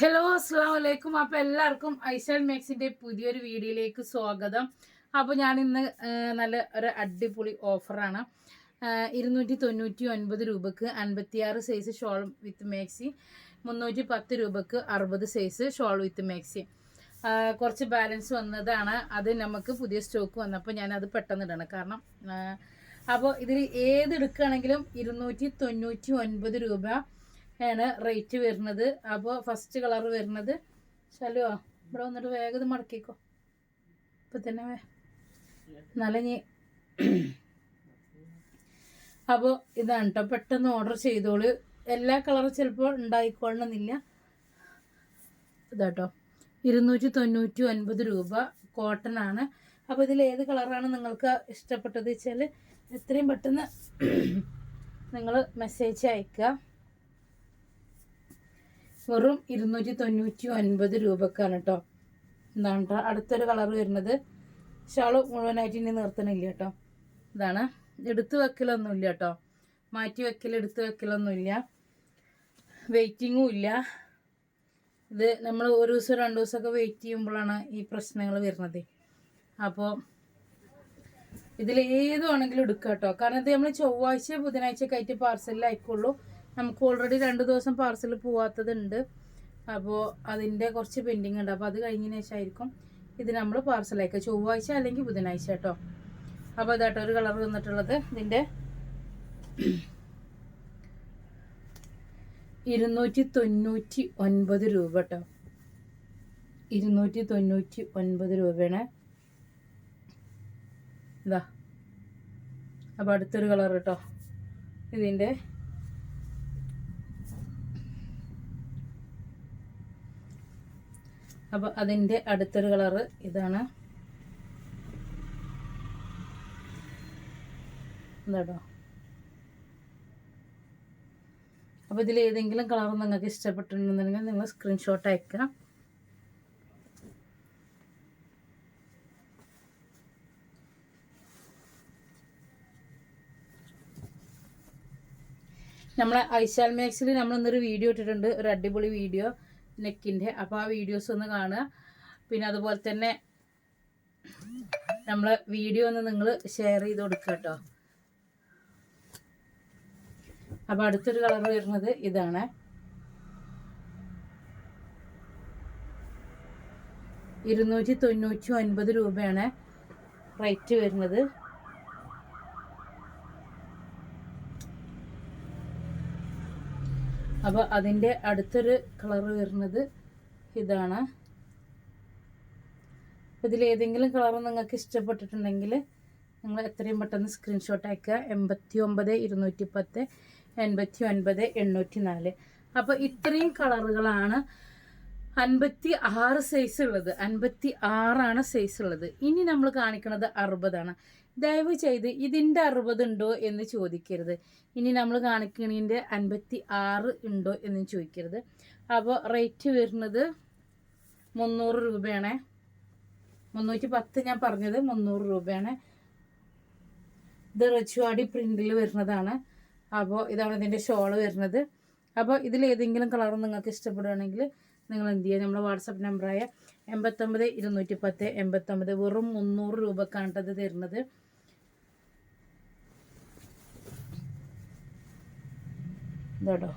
Hello അസ്സാം വലൈക്കും അപ്പോൾ എല്ലാവർക്കും ഐഷൽ മാക്സിന്റെ പുതിയൊരു വീഡിയോയിലേക്ക് സ്വാഗതം. അപ്പോൾ ഞാൻ ഇന്ന് നല്ല ഒരു അടിപൊളി ഓഫറാണ്. ഇരുന്നൂറ്റി തൊണ്ണൂറ്റി ഒൻപത് രൂപക്ക് അൻപത്തിയാറ് സൈസ് ഷോൾ വിത്ത് മാക്സി മുന്നൂറ്റി പത്ത് രൂപക്ക് അറുപത് സൈസ് ഷോൾ വിത്ത് മാക്സി. കുറച്ച് ബാലൻസ് വന്നതാണ്. അത് നമുക്ക് പുതിയ സ്റ്റോക്ക് വന്നപ്പോൾ ഞാൻ അത് പെട്ടെന്ന് ഇടണം. കാരണം അപ്പോൾ ഇതിൽ ഏത് എടുക്കുകയാണെങ്കിലും ഇരുന്നൂറ്റി തൊണ്ണൂറ്റി ഒൻപത് രൂപ ആണ് റേറ്റ് വരുന്നത്. അപ്പോൾ ഫസ്റ്റ് കളർ വരുന്നത് ശലുവോ ഇവിടെ വന്നിട്ട് വേഗം മടക്കിക്കോ. ഇപ്പം തന്നെ വേ നല്ല നീ അപ്പോൾ ഇതാണ് കേട്ടോ പെട്ടെന്ന് ഓർഡർ ചെയ്തോളൂ. എല്ലാ കളറും ചിലപ്പോൾ ഉണ്ടായിക്കൊള്ളണമെന്നില്ല. ഇതാട്ടോ. ഇരുന്നൂറ്റി തൊണ്ണൂറ്റി ഒൻപത് രൂപ കോട്ടൺ ആണ്. അപ്പോൾ ഇതിൽ ഏത് കളറാണ് നിങ്ങൾക്ക് ഇഷ്ടപ്പെട്ടത് വെച്ചാൽ എത്രയും പെട്ടെന്ന് നിങ്ങൾ മെസ്സേജ് അയക്കുക. വെറും ഇരുന്നൂറ്റി തൊണ്ണൂറ്റി ഒൻപത് രൂപക്കാണ് കേട്ടോ എന്താണ് കേട്ടോ അടുത്തൊരു കളർ വരുന്നത്. ഷാൾ മുഴുവനായിട്ട് ഇനി നിർത്തണില്ല കേട്ടോ ഇതാണ്. എടുത്ത് വെക്കലൊന്നുമില്ല കേട്ടോ മാറ്റി വെക്കൽ എടുത്ത് വെക്കലൊന്നുമില്ല. വെയിറ്റിങ്ങും ഇല്ല ഇത് നമ്മൾ ഒരു ദിവസം രണ്ട് ദിവസമൊക്കെ വെയിറ്റ് ചെയ്യുമ്പോഴാണ് ഈ പ്രശ്നങ്ങൾ വരുന്നത്. അപ്പോൾ ഇതിൽ ഏതുവാണെങ്കിലും എടുക്കാം കേട്ടോ കാരണം ഇത് നമ്മൾ ചൊവ്വാഴ്ച ബുധനാഴ്ച ഒക്കെ ആയിട്ട് പാർസലിൽ അയക്കുള്ളൂ നമുക്ക് ഓൾറെഡി രണ്ട് ദിവസം പാർസൽ പോവാത്തതുണ്ട്. അപ്പോൾ അതിന്റെ കുറച്ച് പെൻഡിങ് ഉണ്ട്. അപ്പോൾ അത് കഴിഞ്ഞതിന് ശേഷമായിരിക്കും ഇത് നമ്മൾ പാർസൽ അയക്കുക ചൊവ്വാഴ്ച അല്ലെങ്കിൽ ബുധനാഴ്ച കേട്ടോ. അപ്പോൾ ഇതാട്ടോ ഒരു കളർ വന്നിട്ടുള്ളത്. ഇതിന്റെ ഇരുന്നൂറ്റി തൊണ്ണൂറ്റി ഒൻപത് രൂപ കേട്ടോ. ഇരുന്നൂറ്റി തൊണ്ണൂറ്റി ഒൻപത് രൂപയാണ്. ഇതാ. അപ്പോൾ അടുത്തൊരു കളർ കേട്ടോ. ഇതിന്റെ അപ്പോൾ അതിന്റെ അടുത്തൊരു കളറ് ഇതാണ്. എന്താട്ടോ അപ്പോൾ ഇതിൽ ഏതെങ്കിലും കളർ നിങ്ങൾക്ക് ഇഷ്ടപ്പെട്ടിട്ടുണ്ടെന്നുണ്ടെങ്കിൽ നിങ്ങൾ സ്ക്രീൻഷോട്ട് അയക്കാം നമ്മളെ ഐശാൽ മാക്സിൽ നമ്മൾ ഇന്നൊരു വീഡിയോ ഇട്ടിട്ടുണ്ട്. ഒരു അടിപൊളി വീഡിയോ. നെക്കിന്റെ അപ്പോൾ ആ വീഡിയോസ് ഒന്ന് കാണുക. പിന്നെ അതുപോലെ തന്നെ നമ്മൾ വീഡിയോ ഒന്ന് നിങ്ങൾ ഷെയർ ചെയ്ത് കൊടുക്കുക കേട്ടോ. അപ്പോൾ അടുത്തൊരു കളർ വരുന്നത് ഇതാണ്. ഇരുന്നൂറ്റി തൊണ്ണൂറ്റി ഒൻപത് രൂപയാണ് റേറ്റ് വരുന്നത്. അപ്പോൾ അതിന്റെ അടുത്തൊരു കളർ വരുന്നത് ഇതാണ്. ഇതിൽ ഏതെങ്കിലും കളർ നിങ്ങൾക്ക് ഇഷ്ടപ്പെട്ടിട്ടുണ്ടെങ്കിൽ നിങ്ങൾ എത്രയും പെട്ടെന്ന് സ്ക്രീൻഷോട്ട് അയക്കുക. എൺപത്തി ഒമ്പത് ഇരുന്നൂറ്റി പത്ത് എൺപത്തി ഒൻപത് എണ്ണൂറ്റി നാല് അപ്പോൾ ഇത്രയും കളറുകളാണ് അൻപത്തി ആറ് സൈസ് ഉള്ളത്. അൻപത്തി ആറാണ് സൈസ് ഉള്ളത്. ഇനി നമ്മൾ കാണിക്കുന്നത് അറുപതാണ്. ദയവ് ചെയ്ത് ഇതിന്റെ അറുപത് ഉണ്ടോ എന്ന് ചോദിക്കരുത്. ഇനി നമ്മൾ കാണിക്കണതിന്റെ അൻപത്തി ആറ് ഉണ്ടോ എന്ന് ചോദിക്കരുത്. അപ്പോൾ റേറ്റ് വരുന്നത് മുന്നൂറ് രൂപയാണ്. മുന്നൂറ്റി പത്ത് ഞാൻ പറഞ്ഞത് മുന്നൂറ് രൂപയാണ്. ഇത് റച്ചുവാടി പ്രിന്റിൽ വരുന്നതാണ്. അപ്പോൾ ഇതാണ് ഇതിന്റെ ഷോൾ വരുന്നത്. അപ്പോൾ ഇതിൽ ഏതെങ്കിലും കളർ നിങ്ങൾക്ക് ഇഷ്ടപ്പെടുകയാണെങ്കിൽ നിങ്ങൾ എന്ത് ചെയ്യുക നമ്മുടെ വാട്സപ്പ് നമ്പറായ എൺപത്തൊമ്പത് ഇരുന്നൂറ്റി പത്ത് എൺപത്തൊമ്പത് വെറും മുന്നൂറ് രൂപക്കാണ് അത് തരുന്നത്. ഇതാട്ടോ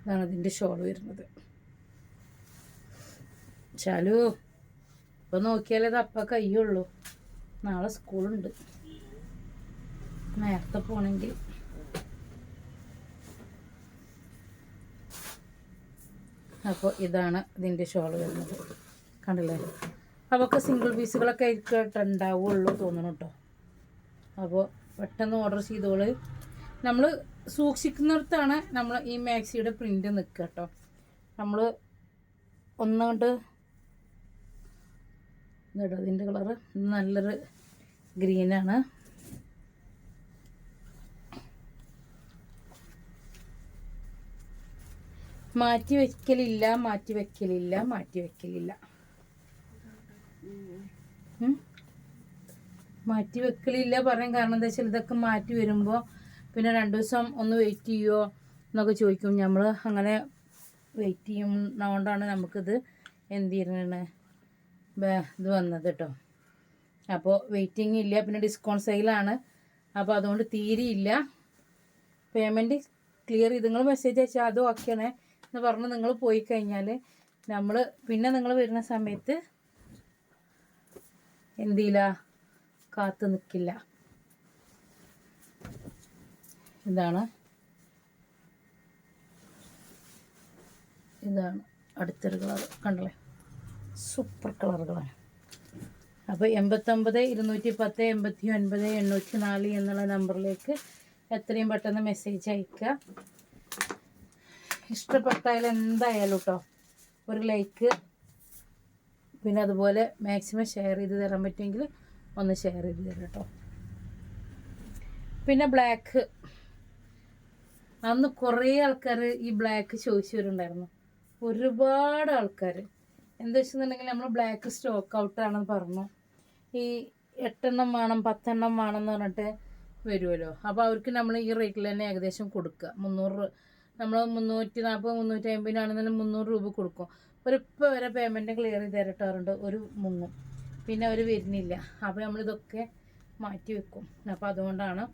ഇതാണ് ഇതിന്റെ ഷോൾ വരുന്നത്. ചാലു ഇപ്പം നോക്കിയാലേ ഇത് അപ്പം കയ്യുള്ളൂ. നാളെ സ്കൂളുണ്ട്. നേരത്തെ പോണെങ്കിൽ. അപ്പോൾ ഇതാണ് ഇതിന്റെ ഷോൾ വരുന്നത്. കണ്ടില്ലേ? അവർക്ക് സിംഗിൾ പീസുകളൊക്കെ ആയിരിക്കും ഉണ്ടാവുള്ളൂ തോന്നണം കേട്ടോ അപ്പോൾ പെട്ടെന്ന് ഓർഡർ ചെയ്തോൾ. നമ്മൾ സൂക്ഷിക്കുന്നിടത്താണ് നമ്മൾ ഈ മാക്സിയുടെ പ്രിന്റ് നിൽക്കുക കേട്ടോ നമ്മൾ ഒന്നുകൊണ്ട് ഇതോ ഇതിന്റെ കളറ് നല്ലൊരു ഗ്രീനാണ് മാറ്റി വയ്ക്കലില്ല മാറ്റി വയ്ക്കലില്ല മാറ്റി വെക്കലില്ല. മാറ്റി വെക്കലില്ല. പറയാൻ കാരണം എന്താ വെച്ചാൽ ഇതൊക്കെ മാറ്റി വരുമ്പോൾ പിന്നെ രണ്ട് ദിവസം ഒന്ന് വെയിറ്റ് ചെയ്യുമോ എന്നൊക്കെ ചോദിക്കും. നമ്മൾ അങ്ങനെ വെയിറ്റ് ചെയ്യുന്നതുകൊണ്ടാണ് നമുക്കിത് എന്ത് ചെയ്യുന്നത് ഇത് വന്നത് കേട്ടോ അപ്പോൾ വെയിറ്റിംഗ് ഇല്ല. പിന്നെ ഡിസ്കൗണ്ട് സെയിലാണ് അപ്പോൾ അതുകൊണ്ട് തീരെയില്ല പേയ്മെന്റ് ക്ലിയർ ചെയ്ത് നിങ്ങൾ മെസ്സേജ് അയച്ചാൽ അത് ഓക്കെയാണ് എന്ന് പറഞ്ഞ് നിങ്ങൾ പോയി കഴിഞ്ഞാൽ നമ്മൾ പിന്നെ നിങ്ങൾ വരുന്ന സമയത്ത് എന്തില്ല കാത്തു നിൽക്കില്ല ഇതാണ്. ഇതാണ് അടുത്തൊരു കളർ കണ്ടല്ലേ? സൂപ്പർ കളറുകളാണ് അപ്പോൾ എൺപത്തൊമ്പത് ഇരുന്നൂറ്റി പത്ത് എൺപത്തി ഒൻപത് എണ്ണൂറ്റി നാല് എന്നുള്ള നമ്പറിലേക്ക് എത്രയും പെട്ടെന്ന് മെസ്സേജ് അയക്കുക ഇഷ്ടപ്പെട്ടാൽ എന്തായാലും കേട്ടോ ഒരു ലൈക്ക് പിന്നെ അതുപോലെ മാക്സിമം ഷെയർ ചെയ്ത് തരാൻ പറ്റുമെങ്കിൽ ഒന്ന് ഷെയർ ചെയ്ത് തരാം കേട്ടോ പിന്നെ ബ്ലാക്ക് അന്ന് കുറേ ആൾക്കാർ ഈ ബ്ലാക്ക് ചോദിച്ചവരുണ്ടായിരുന്നു. ഒരുപാട് ആൾക്കാർ എന്താ വെച്ചെന്നുണ്ടെങ്കിൽ നമ്മൾ ബ്ലാക്ക് സ്റ്റോക്ക് ഔട്ടാണെന്ന് പറഞ്ഞു. ഈ എട്ടെണ്ണം വേണം പത്തെണ്ണം വേണം എന്ന് പറഞ്ഞിട്ട് വരുമല്ലോ അപ്പോൾ അവർക്ക് നമ്മൾ ഈ റേറ്റിൽ തന്നെ ഏകദേശം കൊടുക്കുക. മുന്നൂറ് നമ്മൾ മുന്നൂറ്റി നാൽപ്പത് മുന്നൂറ്റി അമ്പതിനാണെന്നുണ്ടെങ്കിൽ മുന്നൂറ് രൂപ കൊടുക്കും. ഒരു ഇപ്പോൾ വരെ പേയ്മെന്റ് ക്ലിയർ ചെയ്ത് തരട്ടാറുണ്ട് ഒരു മുങ്ങും. പിന്നെ അവർ വരുന്നില്ല. അപ്പോൾ നമ്മളിതൊക്കെ മാറ്റി വെക്കും. അപ്പോൾ അതുകൊണ്ടാണ്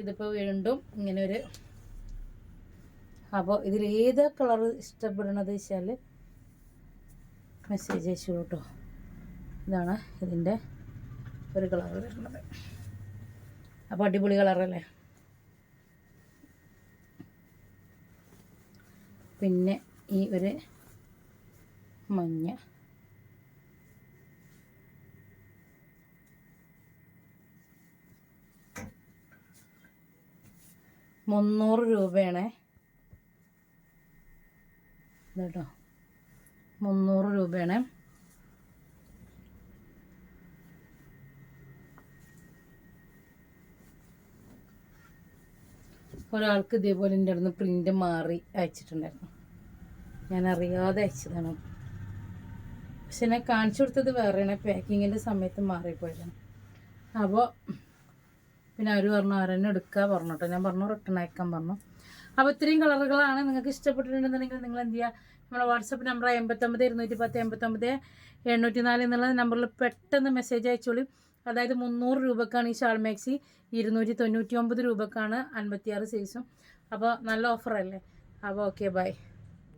ഇതിപ്പോൾ വീണ്ടും ഇങ്ങനെ ഒരു അപ്പോൾ ഇതിൽ ഏത് കളർ ഇഷ്ടപ്പെടണത് വെച്ചാൽ മെസ്സേജ് അയച്ചു കേട്ടോ ഇതാണ് ഇതിന്റെ ഒരു കളർ വരുന്നത്. അപ്പോൾ അടിപൊളി കളറല്ലേ? പിന്നെ ഈ ഒരു മഞ്ഞ. മുന്നൂറ് രൂപയാണേ. കേട്ടോ മുന്നൂറ് രൂപയാണ്. ഒരാൾക്ക് ഇതേപോലെ എന്റെ അടുത്ത് പ്രിന്റ് മാറി അയച്ചിട്ടുണ്ടായിരുന്നു. ഞാൻ അറിയാതെ അയച്ചതാണ്. പക്ഷെ എന്നെ കാണിച്ചു കൊടുത്തത് വേറെയാണ്. പാക്കിങ്ങിന്റെ സമയത്ത് മാറിപ്പോയതാണ്. അപ്പോൾ പിന്നെ അവർ പറഞ്ഞു അവരെന്നെ എടുക്കുക പറഞ്ഞു കേട്ടോ ഞാൻ പറഞ്ഞു റിട്ടേൺ അയക്കാൻ പറഞ്ഞു. അപ്പോൾ ഇത്രയും കളറുകളാണ് നിങ്ങൾക്ക് ഇഷ്ടപ്പെട്ടിട്ടുണ്ടെന്നുണ്ടെങ്കിൽ നിങ്ങൾ എന്ത് ചെയ്യുക നമ്മുടെ വാട്സപ്പ് നമ്പർ എൺപത്തൊമ്പത് ഇരുന്നൂറ്റി പത്ത് എൺപത്തൊമ്പത് എണ്ണൂറ്റി നാല് എന്നുള്ള നമ്പറിൽ പെട്ടെന്ന് മെസ്സേജ് അയച്ചോളൂ. അതായത് മുന്നൂറ് രൂപക്കാണ് ഈ ഷാൾ മാക്സി ഇരുന്നൂറ്റി തൊണ്ണൂറ്റി ഒമ്പത് രൂപക്കാണ് അൻപത്തിയാറ് സൈസും. അപ്പോൾ നല്ല ഓഫറല്ലേ? അപ്പോൾ ഓക്കെ ബൈ.